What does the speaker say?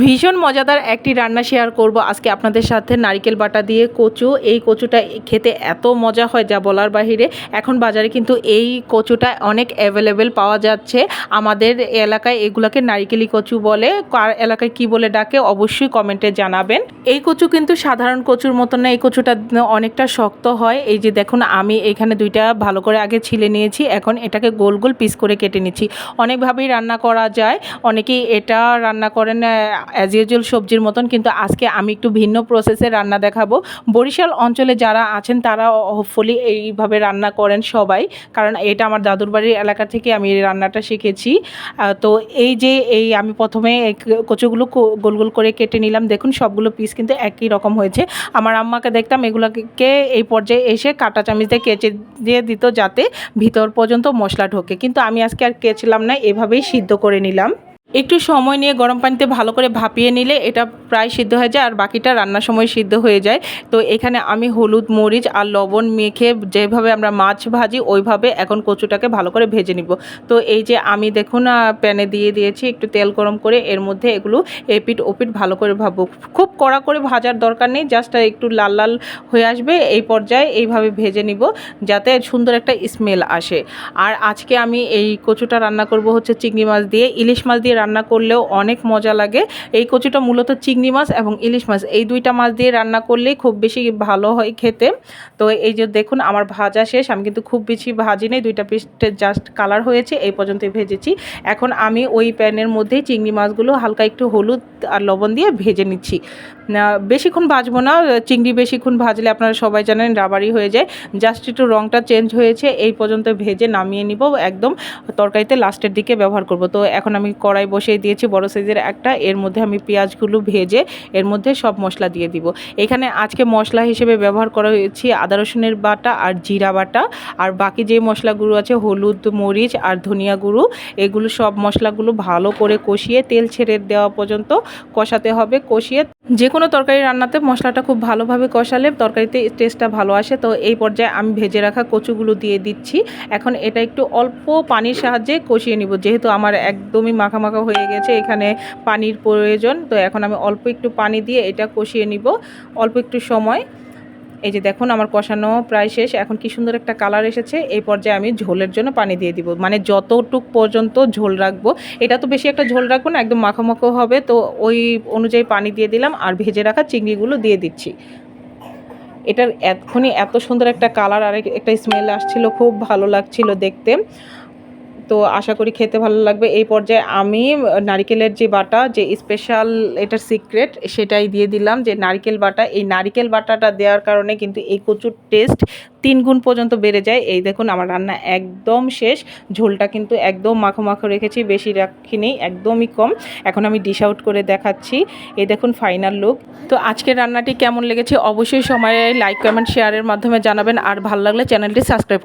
ভীষণ মজাদার একটি রান্না শেয়ার করব আজকে আপনাদের সাথে। নারকেল বাটা দিয়ে কচু, এই কচুটা খেতে এত মজা হয় যা বলার বাহিরে। এখন বাজারে কিন্তু এই কচুটা অনেক অ্যাভেলেবেল পাওয়া যাচ্ছে। আমাদের এলাকায় এগুলাকে নারিকেলি কচু বলে। কার এলাকায় কি বলে ডাকে অবশ্যই কমেন্টে জানাবেন। এই কচু কিন্তু সাধারণ কচুর মতো না, এই কচুটা অনেকটা শক্ত হয়। এই যে দেখুন, আমি এখানে দুইটা ভালো করে আগে ছিলে নিয়েছি, এখন এটাকে গোল গোল পিস করে কেটে নিচ্ছি। অনেকভাবেই রান্না করা যায়। অনেকেই এটা রান্না করেন অ্যাজ ইউজুয়াল সবজির মতন, কিন্তু আজকে আমি একটু ভিন্ন প্রসেসে রান্না দেখাবো। বরিশাল অঞ্চলে যারা আছেন, তারা হোপফুলি এইভাবে রান্না করেন সবাই, কারণ এটা আমার দাদুর বাড়ির এলাকা থেকে আমি এই রান্নাটা শিখেছি। তো এই যে এই আমি প্রথমে কচুগুলো গোল গোল করে কেটে নিলাম। দেখুন, সবগুলো পিস কিন্তু একই রকম হয়েছে। আমার আম্মাকে দেখতাম এগুলোকে এই পর্যায়ে এসে কাঁটা চামিচ দিয়ে কেচে দিয়ে দিত, যাতে ভিতর পর্যন্ত মশলা ঢোকে। কিন্তু আমি আজকে আর কেচলাম না, এভাবেই সিদ্ধ করে নিলাম। একটু সময় নিয়ে গরম পানিতে ভালো করে ভাপিয়ে নিলে এটা প্রায় সিদ্ধ হয়ে যায় আর বাকিটা রান্নার সময় সিদ্ধ হয়ে যায়। তো এখানে আমি হলুদ, মরিচ আর লবণ মেখে যেভাবে আমরা মাছ ভাজি, ওইভাবে এখন কচুটাকে ভালো করে ভেজে নিব। তো এই যে আমি দেখুন প্যানে দিয়ে দিয়েছি একটু তেল গরম করে, এর মধ্যে এগুলো এপিট ওপিট ভালো করে ভাববো। খুব কড়া করে ভাজার দরকার নেই, জাস্ট একটু লাল লাল হয়ে আসবে, এই পর্যায়ে এইভাবে ভেজে নিব যাতে সুন্দর একটা স্মেল আসে। আর আজকে আমি এই কচুটা রান্না করব হচ্ছে চিংড়ি মাছ দিয়ে, ইলিশ মাছ দিয়ে রান্না করলেও অনেক মজা লাগে। এই কচুটা মূলত চিংড়ি মাছ এবং ইলিশ মাছ। এই দুইটা মাছ দিয়ে রান্না করলেই খুব বেশি ভালো হয় খেতে। তো এই যে দেখুন, আমার ভাজা শেষ। আমি কিন্তু খুব বেশি ভাজি নেই। দুইটা পিসটে জাস্ট কালার হয়েছে, এই পর্যন্তই ভেজেছি। এখন আমি ওই প্যানের মধ্যেই চিংড়ি মাছগুলো হালকা একটু হলুদ আর লবণ দিয়ে ভেজে নিচ্ছি। বেশিক্ষণ ভাজবো না। চিংড়ি বেশিক্ষণ ভাজলে আপনারা সবাই জানেন রাবারি হয়ে যায়। জাস্ট একটু রঙটা চেঞ্জ হয়েছে, এই পর্যন্ত ভেজে নামিয়ে নিব। একদম তরকারিতে লাস্টের দিকে ব্যবহার করব। তো এখন আমি কড়াই বসিয়ে দিয়েছি বড় সাইজের একটা। এর মধ্যে আমি পেঁয়াজগুলো ভেজে এর মধ্যে সব মশলা দিয়ে দিব। এখানে আজকে মশলা হিসেবে ব্যবহার করা হয়েছে আদা রসুনের বাটা আর জিরা বাটা। আর বাকি যে মশলাগুলো আছে, হলুদ, মরিচ আর ধনিয়া গুঁড়ো, এগুলো সব মশলাগুলো ভালো করে কষিয়ে তেল ছেড়ে দেওয়া পর্যন্ত কষাতে হবে। কষিয়ে যে কোনো তরকারি রান্নাতে মশলাটা খুব ভালোভাবে কষালে তরকারিতে টেস্টটা ভালো আসে। তো এই পর্যায়ে আমি ভেজে রাখা কচুগুলো দিয়ে দিচ্ছি। এখন এটা একটু অল্প পানির সাহায্যে কষিয়ে নিব। যেহেতু আমার একদমই মাখা মাখা হয়ে গেছে এখানে পানির প্রয়োজন, তো এখন আমি অল্প একটু পানি দিয়ে এটা কষিয়ে নিব। অল্প একটু সময়। এই যে দেখুন, আমার কষানো প্রায় শেষ। এখন কি সুন্দর একটা কালার এসেছে। এই পর্যায়ে আমি ঝোলের জন্য পানি দিয়ে দিব। মানে যতটুক পর্যন্ত ঝোল রাখব। এটা তো বেশি একটা ঝোল রাখব না, একদম মাখো হবে। তো ওই অনুযায়ী পানি দিয়ে দিলাম আর ভেজে রাখা চিংড়িগুলো দিয়ে দিচ্ছি। এটার এখনই এত সুন্দর একটা কালার আর একটা স্মেল আসছিল, খুব ভালো লাগছিল দেখতে। তো আশা করি খেতে ভালো লাগবে। এই পর্যায়ে আমি, নারিকেলের যে বাটা, যে স্পেশাল এটার সিক্রেট সেটাই দিয়ে দিলাম যে নারকেল বাটা। এই নারকেল বাটাটা দেওয়ার কারণে কিন্তু এই কচুর টেস্ট তিন গুণ পর্যন্ত বেড়ে যায়। এই দেখুন, আমার রান্না একদম শেষ। ঝোলটা কিন্তু একদম মাখো মাখো রেখেছি, বেশি রাখিনি, একদমই কম। এখন আমি ডিশ আউট করে দেখাচ্ছি। এই দেখুন ফাইনাল লুক তো আজকের রান্নাটি কেমন লেগেছে? অবশ্যই সময়ে লাইক কমেন্ট শেয়ারের মাধ্যমে জানাবেন। আর ভালো লাগলে চ্যানেলটি সাবস্ক্রাইব